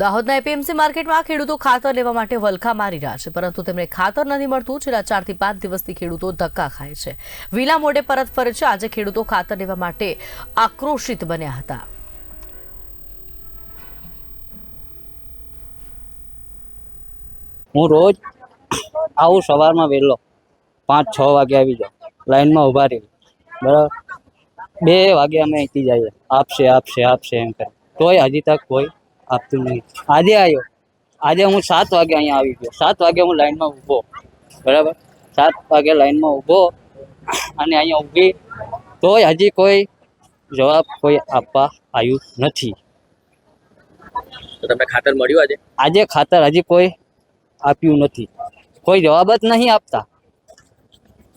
દાહોદના એપીએમસી માર્કેટમાં ખેડૂતો ખાતર લેવા માટે વલખા મારી રહ્યા છે, પરંતુ તેમને ખાતર નથી મળતું. છેલ્લા ચારથી પાંચ દિવસથી ખેડૂતો ધક્કા ખાય છે. વિલા મોડે પરત ફરે છે. આજે ખેડૂતો ખાતર લેવા માટે આક્રોશિત બન્યા હતા. હું રોજ આવું સવારમાં વહેલો પાંચ છ વાગે આવી જાઉં. લાઈનમાં ઊભા રહી બરાબર? બે વાગે અમે અહીંથી જઈએ. આપશે આપશે આપશે એમ કરે તોય હજી તક કોઈ આપતું નહીં. આજે આવ્યો આજે હું સાત વાગે અહીંયા આવી ગયો. સાત વાગે હું લાઈનમાં ઊભો. બરાબર? સાત વાગે લાઈનમાં ઊભો અને અહીંયા ઊભી. તોય હજી કોઈ જવાબ કોઈ આપવા આવ્યું નથી. તો તમને ખાતર મળ્યું આજે? આજે ખાતર હજી કોઈ આપ્યું નથી. કોઈ જવાબ જ નહીં આપતા.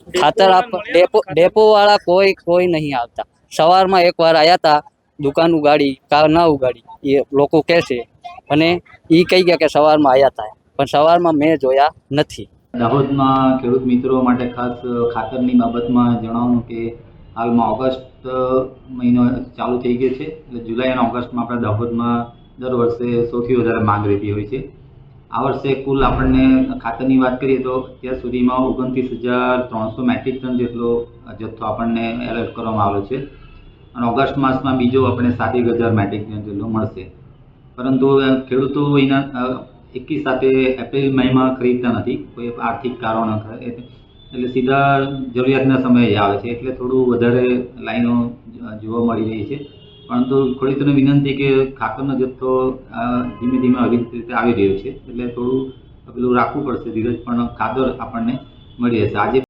ખાતર આપ ડેપો ડેપો વાળા કોઈ કોઈ નહીં આવતા. સવારમાં એકવાર આવ્યા હતા દુકાન ઉગાડી કાર ના ઉગાડી, એ લોકો કહે છે. અને એ કહી ગયા કે સવારમાં આવ્યા હતા પણ સવારમાં મેં જોયા નથી. દાહોદમાં ખેડૂત મિત્રો માટે ખાસ ખાતરની બાબતમાં જણાવવાનું કે હાલમાં ઓગસ્ટ મહિનો ચાલુ થઈ ગયો છે. એટલે જુલાઈ અને ઓગસ્ટમાં આપણે દાહોદમાં દર વર્ષે સૌથી વધારે માંગ રહેતી હોય છે. આ વર્ષે કુલ આપણને ખાતરની વાત કરીએ તો અત્યાર સુધીમાં ઓગણત્રીસ હજાર ત્રણસો મેટ્રિક ટન જેટલો જથ્થો આપણને એલર્ટ કરવામાં આવ્યો છે. અને ઓગસ્ટ માસમાં બીજો આપણે સાતેક હજાર મેટ્રિક જેટલો મળશે. પરંતુ ખેડૂતો એના એકી સાથે એપ્રિલ મહિમાં ખરીદતા નથી. કોઈ આર્થિક કારણો એટલે સીધા જરૂરિયાતના સમયે આવે છે. એટલે થોડું વધારે લાઈનો જોવા મળી રહી છે. પરંતુ ખેડૂતોને વિનંતી કે ખાતરનો જથ્થો ધીમે ધીમે આવી રીતે આવી રહ્યો છે. એટલે થોડું પેલું રાખવું પડશે. ધીરજ પણ ખાતર આપણને મળી રહેશે. આજે